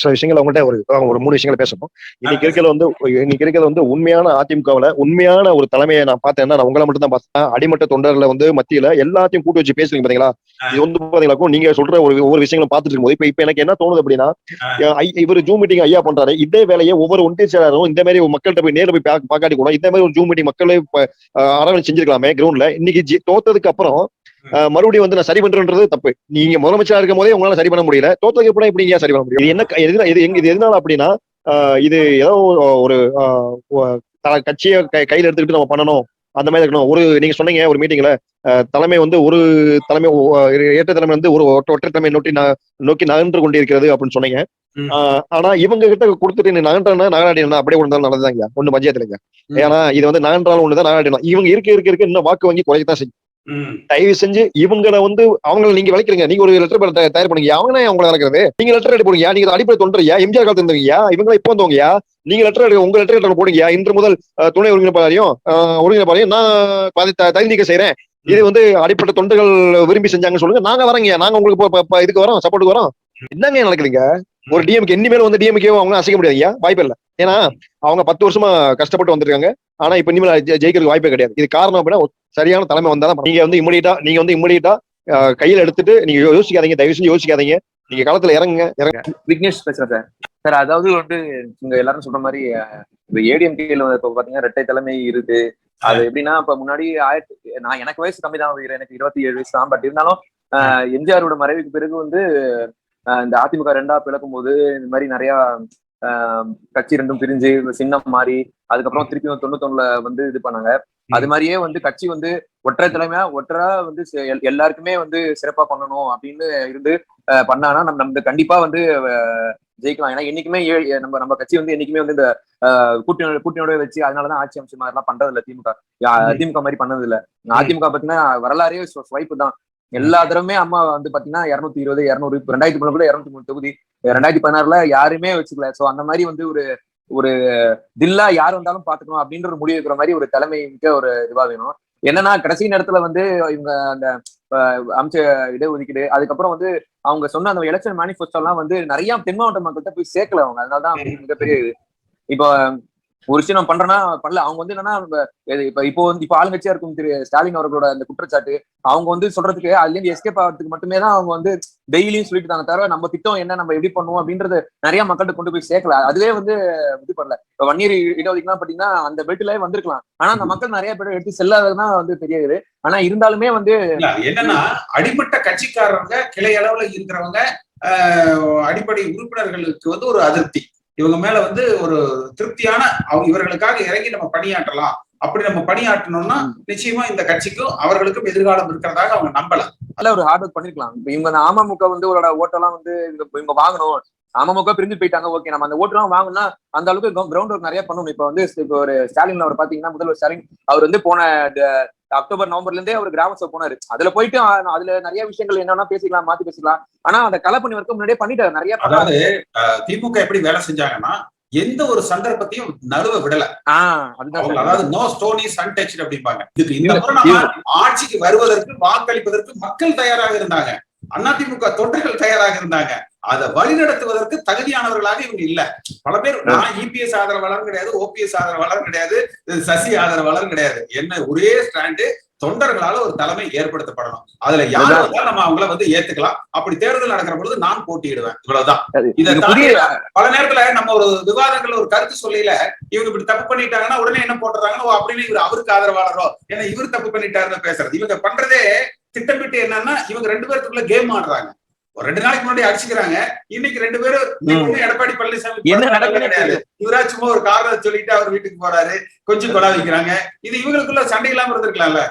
சில விஷயங்கள் அவங்கள்ட்ட ஒரு ஒரு மூணு விஷயங்களை பேசணும். இன்னைக்கு இருக்கிறது வந்து இன்னைக்கு இருக்கிறது வந்து உண்மையான அதிமுகவுல உண்மையான ஒரு தலைமையை நான் பார்த்தேன்னா நான் உங்களை மட்டும் தான் பார்த்தேன். அடிமட்ட தொண்டர்ல வந்து மத்தியில எல்லாத்தையும் கூட்டு வச்சு பேசுறீங்க பாத்தீங்களா? இது வந்து பாத்தீங்களா நீங்க சொல்ற ஒரு ஒவ்வொரு விஷயங்களும் பார்த்துட்டு இருக்கும்போது இப்ப இப்ப எனக்கு என்ன தோணுது அப்படின்னா இவர் ஜூம் மீட்டிங் ஐயா பண்றாரு. இதே வேலையை ஒவ்வொரு ஒன்றிய செயலாளரும் இந்த மாதிரி மக்கள்கிட்ட போய் நேர்ல போய் பாக்காட்டி கூட இந்த மாதிரி ஒரு ஜூம் மீட்டிங் மக்களே அரவணை செஞ்சிருக்கலாமே கிரவுண்ட்ல இன்னைக்கு தோத்ததுக்கு அப்புறம் மறுபடியும் வந்து நான் சரி பண்றேன்றது தப்பு. நீங்க முதலமைச்சரா இருக்கும் போதே உங்களால சரி பண்ண முடியல. தோத்ததுக்கு எப்படி நீங்க சரி பண்ண முடியும்? என்ன எதுனா- இது எங்க- இது எதனால அப்படின்னா இது ஏதோ ஒரு கட்சியை கையில எடுத்துக்கிட்டு நம்ம பண்ணணும். அந்த மாதிரி இருக்கணும். ஒரு நீங்க சொன்னீங்க ஒரு மீட்டிங்ல தலைமை வந்து ஒரு தலைமை ஏற்ற தலைமை வந்து ஒரு ஒற்றை ஒற்றை தலைமை நோக்கி நோக்கி நகன்று கொண்டிருக்கிறது அப்படின்னு சொன்னீங்க. ஆனா இவங்க கிட்ட கொடுத்துட்டு நகன்றா நகராடினா அப்படியே கொண்டாலும் நல்லதுதாங்க ஒண்ணு பஞ்சாயத்துலங்க. ஏன்னா இது வந்து நகன்றாலும் ஒண்ணுதான் நகராடினா இவங்க இருக்க இருக்க இருக்க இன்னும் வாக்கு வங்கி குறையத்தான் செய்யும். தயவு செஞ்சு இவங்கள வந்து அவங்கள நீங்க விளக்குறீங்க நீங்க ஒரு லெட்டர் தயார் பண்ணுங்க அவங்க அவங்கள விளக்குறது நீங்க லெட்டர் எடுத்து போடுங்க நீங்க அடிப்படை தொண்டரியா எம்ஜிஆர் காலத்துல இருந்தீங்க இவங்க இப்போ வந்தவங்கயா நீங்க லெட்டர் எடுக்க உங்க லெட்டர் எடுத்து போடுங்க இன்று முதல் துணை ஒருங்கிணைப்பாளையும் ஒருங்கிணைப்பாளையும் நான் தகுதி நீக்க செய்யறேன் இது வந்து அடிப்பட்ட தொண்டர்கள் விரும்பி செஞ்சாங்கன்னு சொல்லுங்க. நாங்க வரோங்க நாங்க உங்களுக்கு இதுக்கு வரோம் சப்போர்ட்டுக்கு வரோம் என்னங்க நடக்குதுங்க? ஒரு டிஎம்கே இனிமேல் வந்து டிஎம்கே அவங்க அசைக்க முடியாதுங்க வாய்ப்பு இல்ல. ஏன்னா அவங்க பத்து வருஷமா கஷ்டப்பட்டு வந்திருக்காங்க. ஆனா இப்ப இனிமேல் ஜெ- ஜெயிக்கிறதுக்கு வாய்ப்பே கிடையாது. இது காரணம் அப்படின்னா சரியான தலைமை வந்தாதான் நீங்க வந்து இம்மிடியா நீங்க வந்து இம்மிடியா கையில எடுத்துட்டு நீங்க யோசிக்காதீங்க. தயவு செஞ்சு யோசிக்காதீங்க. நீங்க களத்துல இறங்குங்க. இறங்க. விக்னேஷ் பேசுறேன் சார். சார் அதாவது வந்து இங்க எல்லாரும் சொல்ற மாதிரி இந்த ஏடிஎம்கேல இப்ப பாத்தீங்கன்னா ரெட்டை தலைமை இருக்கு அது எப்படின்னா இப்ப முன்னாடி ஆயிரத்தி நான் எனக்கு வயசு கம்மி தான் எனக்கு இருபத்தி ஏழு வயசு தான். பட் இருந்தாலும் எம்ஜிஆரோட மறைவுக்கு பிறகு வந்து இந்த அதிமுக ரெண்டா பிளக்கும் போது இந்த மாதிரி நிறைய கட்சி ரெண்டும் பிரிஞ்சு சின்னம் மாறி அதுக்கப்புறம் திருப்பி தொண்ணூத்தொன்னுல வந்து இது பண்ணாங்க. அது மாதிரியே வந்து கட்சி வந்து ஒற்றை தலைமையா ஒற்றரா வந்து எல்லாருக்குமே வந்து சிறப்பா பண்ணணும் அப்படின்னு இருந்து பண்ணானா நம்ம நம்ம கண்டிப்பா வந்து ஜெயிக்கலாம். ஏன்னா என்னைக்குமே நம்ம நம்ம கட்சி வந்து என்னைக்குமே வந்து இந்த அஹ், கூட்டணி கூட்டணியோட வச்சு அதனாலதான் ஆட்சி அமைச்சர் மாதிரி எல்லாம் பண்றது இல்ல திமுக. திமுக மாதிரி பண்ணது இல்ல அதிமுக பாத்தீங்கன்னா வரலாறே ஸ்வைப்பு தான் எல்லா தடவையுமே அம்மா வந்து பாத்தீங்கன்னா இருநூத்தி இருபது இருநூறு இப்ப ரெண்டாயிரத்தி கூட இருநூத்தி மூணு தொகுதி. ரெண்டாயிரத்தி பதினாறுல யாருமே வச்சுக்கல. சோ அந்த மாதிரி வந்து ஒரு ஒரு தில்லா யார் வந்தாலும் பாத்துக்கணும் அப்படின்ற ஒரு முடிவு இருக்கிற மாதிரி ஒரு தலைமை மிக்க ஒரு இதுவா வேணும். என்னன்னா கடைசி நேரத்துல வந்து இவங்க அந்த அமைச்ச அமைச்ச இடஒதுக்கீடு அதுக்கப்புறம் வந்து அவங்க சொன்ன அந்த எலெக்ஷன் மேனிஃபெஸ்டோ எல்லாம் வந்து நிறைய தென் மாவட்ட மக்கள்கிட்ட போய் சேர்க்கல அவங்க. அதனாலதான் மிகப்பெரிய இது. இப்போ ஒரு விஷயம் நம்ம பண்றோம்னா பண்ணல. அவங்க வந்து என்னன்னா இப்ப இப்போ வந்து இப்போ ஆளுங்கட்சியா இருக்கும் திரு ஸ்டாலின் அவர்களோட அந்த குற்றச்சாட்டு அவங்க வந்து சொல்றதுக்கு அதுல இருந்து எஸ்கேப் ஆகிறதுக்கு மட்டுமே தான் அவங்க வந்து டெய்லியும் சொல்லிட்டு தாங்க தவிர நம்ம திட்டம் என்ன நம்ம எப்படி பண்ணுவோம் அப்படின்றது நிறைய மக்கள்கிட்ட கொண்டு போய் சேர்க்கல. அதுவே வந்து இது பண்ணல. இப்ப வன்னியர் இடஒதுக்கீடுலாம் பாத்தீங்கன்னா அந்த பெல்ட்ல வந்திருக்கலாம். ஆனா அந்த மக்கள் நிறைய பேர் எடுத்து செல்லாததுதான் வந்து தெரியாது. ஆனா இருந்தாலுமே வந்து என்னன்னா அடிப்பட்ட கட்சிக்காரங்க கிளை அளவுல இருக்கிறவங்க அடிப்படை உறுப்பினர்களுக்கு வந்து ஒரு அதிருப்தி. இவங்க மேல வந்து ஒரு திருப்தியான அவங்க இவர்களுக்காக இறங்கி நம்ம பணியாற்றலாம். அப்படி நம்ம பணியாற்றணும்னா நிச்சயமா இந்த கட்சிக்கும் அவர்களுக்கும் எதிர்காலம் இருக்கிறதாக அவங்க நம்பல நல்ல ஒரு ஹார்ட் ஒர்க் பண்ணிருக்கலாம். இப்ப இவங்க அமமுக வந்து ஒரு ஓட்டெல்லாம் வந்து இவங்க வாங்கணும். அமமுக பிரிஞ்சு போயிட்டாங்க. ஓகே நம்ம அந்த ஓட்டெல்லாம் வாங்கணும்னா அந்த அளவுக்கு கிரவுண்ட் ஒர்க் நிறைய பண்ணணும். இப்ப வந்து இப்ப ஒரு ஸ்டாலின் அவர் பாத்தீங்கன்னா முதல்வர் ஸ்டாலின் அவர் வந்து போன அக்டோபர் நவம்பர்ல இருந்தே அவர் கிராம சபை போனாரு. அதுல போயிட்டு அதுல நிறைய விஷயங்கள் என்னன்னா பேசிக்கலாம் மாத்தி பேசிக்கலாம். ஆனா அந்த கலை பண்ணி வரைக்கும் முன்னாடியே பண்ணிட்டாரு. நிறைய அதாவது திமுக எப்படி வேலை செஞ்சாங்கன்னா எந்த ஒரு சந்தர்ப்பத்தையும் நழுவ விடல. அதாவது நோ ஸ்டோன் இஸ் அன்டச்ட் அப்படிம்பாங்க. இதுக்கு இந்த ஆட்சிக்கு வருவதற்கு வாக்களிப்பதற்கு மக்கள் தயாராக இருந்தாங்க. அதிமுக தொண்டர்கள் தயாராக இருந்தாங்க. அதை வழிநடத்துவதற்கு தகுதியானவர்களாக இவங்க இல்ல. பல பேர் நான் இபிஎஸ் ஆதரவாளரும் கிடையாது ஓபிஎஸ் ஆதரவாளரும் கிடையாது சசி ஆதரவாளரும் கிடையாது. என்ன ஒரே ஸ்டாண்டு தொண்டர்களால ஒரு தலைமை ஏற்படுத்தப்படணும். அதுல யார் நம்ம அவங்கள வந்து ஏத்துக்கலாம். அப்படி தேர்தல் நடக்கிற பொழுது நான் போட்டியிடுவேன். இவ்வளவுதான். இதை பல நேரத்துல நம்ம ஒரு விவாதங்கள்ல ஒரு கருத்து சொல்லல இவங்க இப்படி தப்பு பண்ணிட்டாங்கன்னா உடனே என்ன போட்டுறாங்கன்னா அப்படின்னு இவர் அவருக்கு ஆதரவாளரோ ஏன்னா இவர் தப்பு பண்ணிட்டாருன்னு பேசுறது. இவங்க பண்றதே திட்டமிட்டு என்னன்னா இவங்க ரெண்டு பேருக்குள்ள கேம் ஆடுறாங்க. ஒரு ரெண்டு நாளைக்கு முன்னாடி அடிச்சுக்கிறாங்க. இன்னைக்கு ரெண்டு பேரும் எடப்பாடி பழனிசாமி என்ன நடக்குதுன்னு கிடையாது இவரா சும்மா ஒரு காரணம் சொல்லிட்டு அவர் வீட்டுக்கு போறாரு. கொஞ்சம் கொலா வைக்கிறாங்க இது இவங்களுக்குள்ள சண்டை இல்லாம இருந்திருக்கலாம்ல.